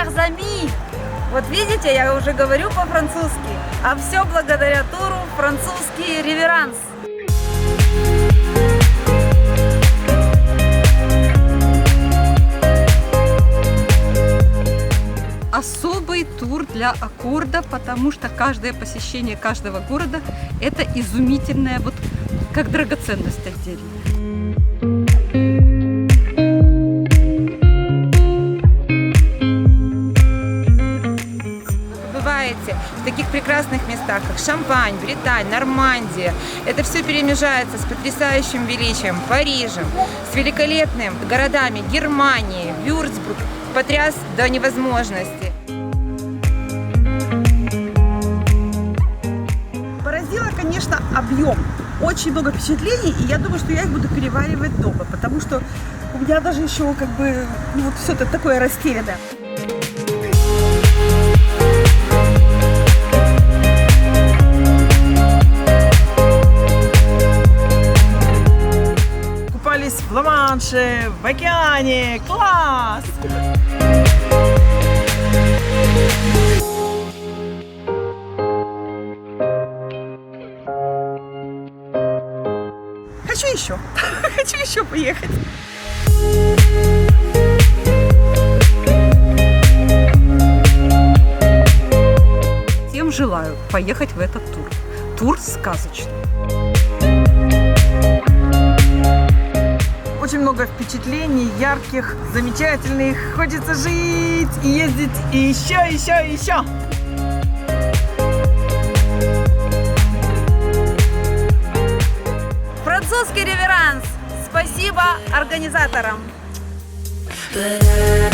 chers amis! Вот видите, я уже говорю по-французски. А все благодаря туру «Французский реверанс». особый тур для аккорда, потому что каждое посещение каждого города – это изумительная, вот как драгоценность отдельная. Бываете в таких прекрасных местах, как Шампань, Британь, Нормандия. Это все перемежается с потрясающим величием Парижем, с великолепными городами Германии, Вюрцбург. Потряс до невозможности. Поразило, конечно, объем. Очень много впечатлений, и я думаю, что я их буду переваривать дома, потому что у меня даже еще как бы ну, вот все это такое растерянное. В Ла-Манше, в океане. Класс! Хочу еще. Хочу еще поехать. Всем желаю поехать в этот тур. Тур сказочный. Много впечатлений, ярких, замечательных. Хочется жить и ездить и еще, еще, еще. Французский реверанс. Спасибо организаторам. But I